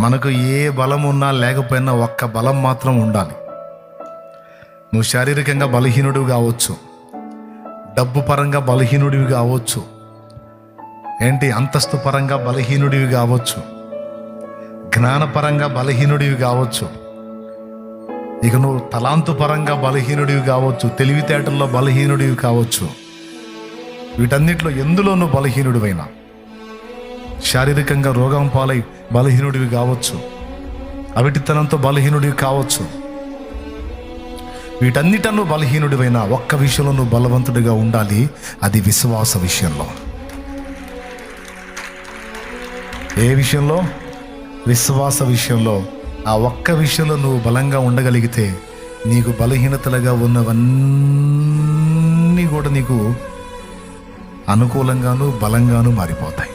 మనకు ఏ బలం ఉన్నా లేకపోయినా ఒక్క బలం మాత్రం ఉండాలి. నువ్వు శారీరకంగా బలహీనుడివి కావచ్చు. డబ్బు పరంగా బలహీనుడివి కావచ్చు. ఏంటి? అంతస్తు పరంగా బలహీనుడివి కావచ్చు. జ్ఞానపరంగా బలహీనుడివి కావచ్చు. ఇక నువ్వు తలాంతు పరంగా బలహీనుడివి కావచ్చు. తెలివితేటల్లో బలహీనుడివి కావచ్చు. వీటన్నిటిలో ఎందులో నువ్వు బలహీనుడివైనా? శారీరకంగా రోగం పాలై బలహీనుడివి కావచ్చు. అవిటితనంతో బలహీనుడివి కావచ్చు. వీటన్నిట బలహీనుడివైనా ఒక్క విషయంలో నువ్వు బలవంతుడిగా ఉండాలి. అది విశ్వాస విషయంలో. ఏ విషయంలో? విశ్వాస విషయంలో. ఆ ఒక్క విషయంలో నువ్వు బలంగా ఉండగలిగితే నీకు బలహీనతలుగా ఉన్నవన్నీ కూడా నీకు అనుకూలంగాను బలంగాను మారిపోతాయి.